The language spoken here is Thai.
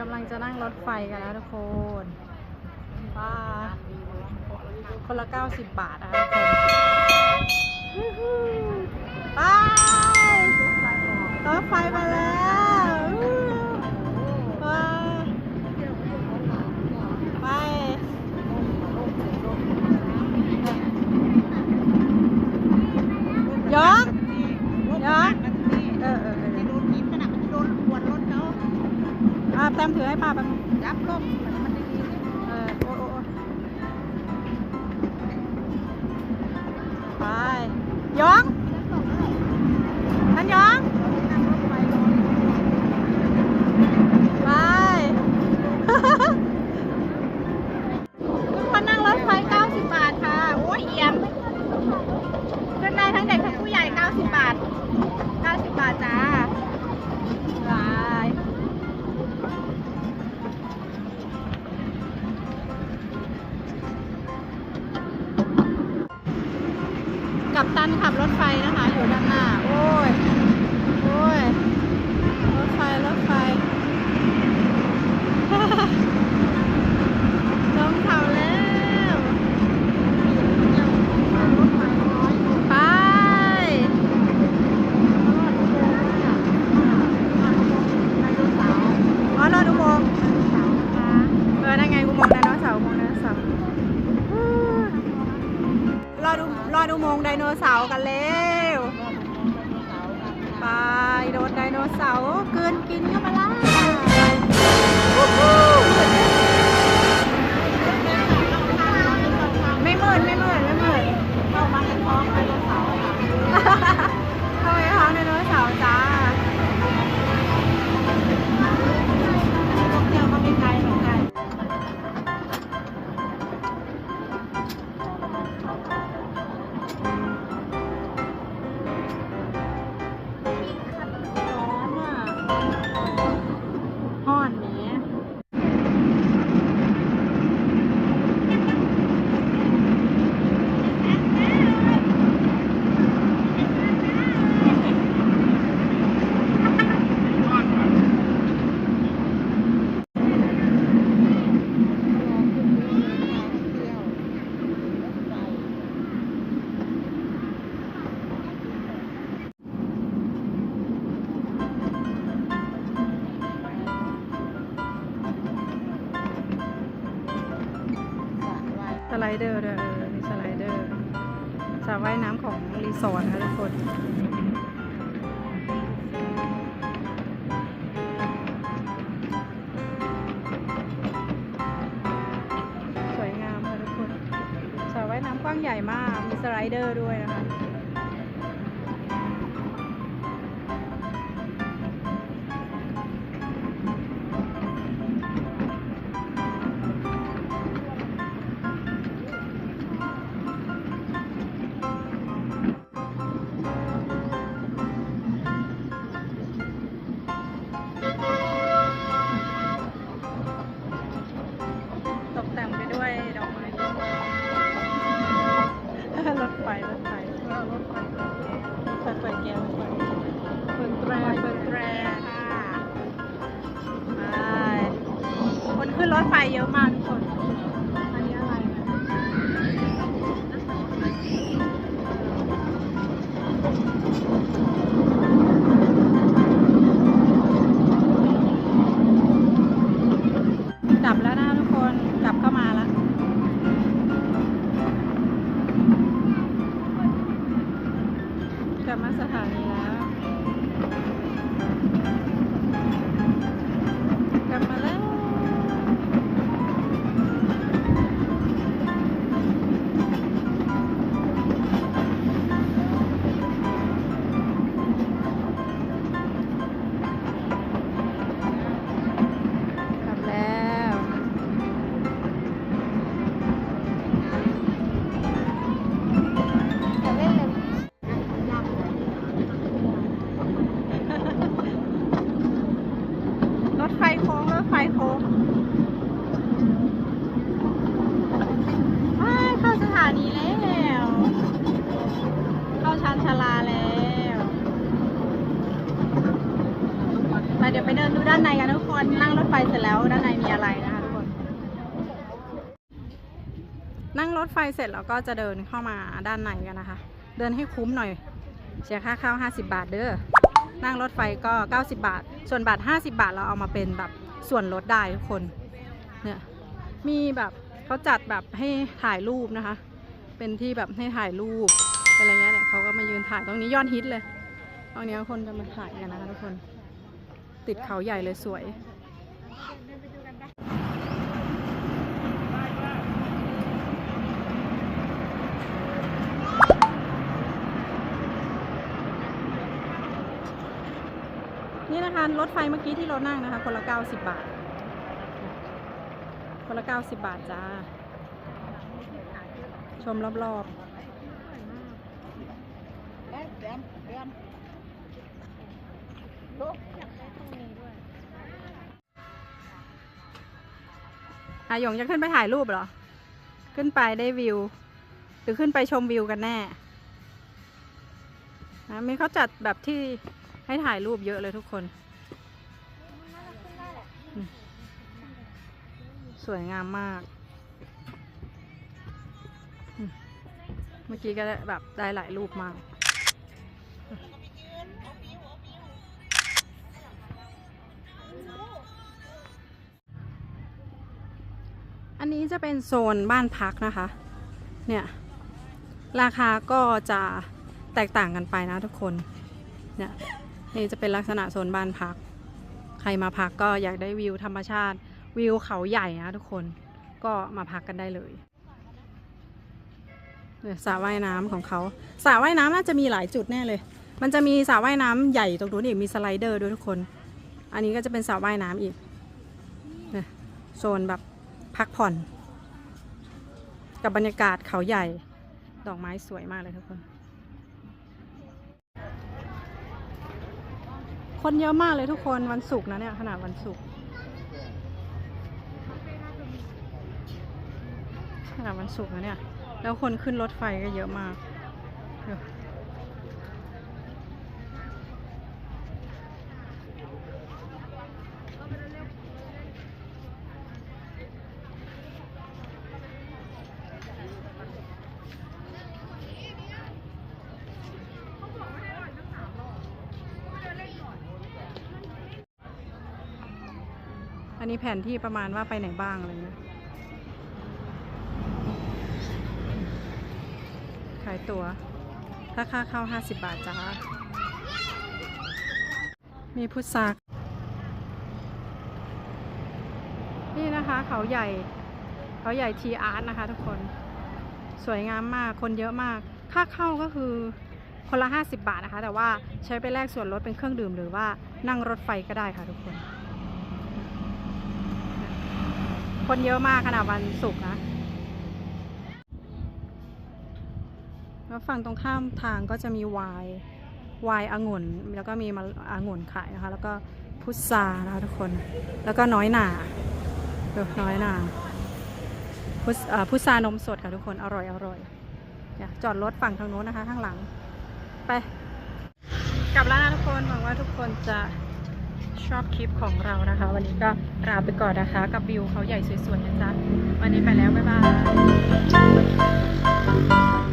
กำลังจะนั่งรถไฟกันแล้วทุกคนว้าคนละ 90 บาทนะคะทุกคนไปรถไฟมาแล้ว ป้าพบนึงยับลมมันดีเออโอ้โอ้โอ้ไปยอง กับตันขับรถไฟนะคะ อยู่ด้านหน้า โอ้ย โอ้ย รถไฟ รถไฟลงเขาแล้ว ไป อ๋อรอดูโมงค์เออนั่นไงกูมองไดโนเสาร์มองไดโนเสาร์ฮู้รอดูรอดูโมงค์ ไดโนเสาร์กันแล้วไปโดนไดโนเสาร์กินกินเข้ามาแล้ว ไลเดอร์ด้วยมีสไลเดอร์สระว่ายน้ำของรีสอร์ทนะคะทุกคนสวยงามค่ะทุกคนสระว่ายน้ำกว้างใหญ่มาก มีสไลเดอร์ด้วยนะคะ เยอะมากทุกคน อันนี้อะไรนะกลับแล้วนะทุกคนกลับเข้ามาแล้วกลับมาสถานีแล้วกลับมาแล้ว เดินดูด้านในกันทุกคนนั่งรถไฟเสร็จแล้วด้านในมีอะไรนะคะทุกคน นั่งรถไฟเสร็จแล้วก็จะเดินเข้ามาด้านในกันนะคะ เดินให้คุ้มหน่อยเสียค่าเข้า50 บาทเด้อนั่งรถไฟก็ 90 บาท ส่วนบาท 50 บาทเราเอามาเป็นแบบส่วนลดได้ทุกคนเนี่ยมีแบบเขาจัดแบบให้ถ่ายรูปนะคะ เป็นที่แบบให้ถ่ายรูปอะไรเงี้ยเนี่ยเขาก็มายืนถ่ายตรงนี้ยอดฮิตเลยตรงนี้คนจะมาถ่ายกันนะคะทุกคน ติดเขาใหญ่เลยสวยนี่นะคะรถไฟเมื่อกี้ที่เรานั่งนะคะ คนละ 90 บาท คนละ 90 บาทจ้า ชมรอบๆ อาหยงจะขึ้นไปถ่ายรูปเหรอ ขึ้นไปได้วิว หรือขึ้นไปชมวิวกันแน่นะมีเขาจัดแบบที่ให้ถ่ายรูปเยอะเลยทุกคน สวยงามมาก เมื่อกี้ก็ได้แบบได้หลายรูปมาก นี้จะเป็นโซนบ้านพักนะคะ เนี่ย ราคาก็จะแตกต่างกันไปนะทุกคน เนี่ยนี่จะเป็นลักษณะโซนบ้านพัก ใครมาพักก็อยากได้วิวธรรมชาติ วิวเขาใหญ่นะทุกคน ก็มาพักกันได้เลยเนี่ยสระว่ายน้ำของเขาสระว่ายน้ำน่าจะมีหลายจุดแน่เลย มันจะมีสระว่ายน้ำใหญ่ตรงนู้นอีกมีสไลเดอร์ด้วยทุกคน อันนี้ก็จะเป็นสระว่ายน้ำอีกเนี่ยโซนแบบ พักผ่อน กับบรรยากาศเขาใหญ่ ดอกไม้สวยมากเลยทุกคน คนเยอะมากเลยทุกคนวันศุกร์นะเนี่ยขนาดวันศุกร์ขนาดวันศุกร์นะเนี่ย แล้วคนขึ้นรถไฟก็เยอะมาก อันนี้แผนที่ประมาณว่าไปไหนบ้างอะไรเงี้ยขายตัวถ้าค่าเข้า 50 บาทจ้า มีพุทรานี่นะคะเขาใหญ่ เขาใหญ่ทีอาร์ตนะคะทุกคน สวยงามมาก คนเยอะมาก ค่าเข้าก็คือคนละ 50 บาทนะคะ แต่ว่าใช้ไปแลกส่วนลดเป็นเครื่องดื่มหรือว่านั่งรถไฟก็ได้ค่ะทุกคน คนเยอะมากขนาดวันศุกร์นะ แล้วฝั่งตรงข้ามทางก็จะมีวน์ไวน์องุ่น แล้วก็มีมะองุ่นขายนะคะ แล้วก็พุทรานะคะทุกคน แล้วก็น้อยหนาเออน้อยหนาพุทพุทรานมสดค่ะทุกคน อร่อยอร่อยจอดรถฝั่งทางโน้นนะคะ ข้างหลัง ไป กลับแล้วนะทุกคน หวังว่าทุกคนจะ ชอบคลิปของเรานะคะ วันนี้ก็ลาไปก่อนนะคะ กับวิวเขาใหญ่สวยๆนะจ๊ะ วันนี้ไปแล้ว บ๊ายบาย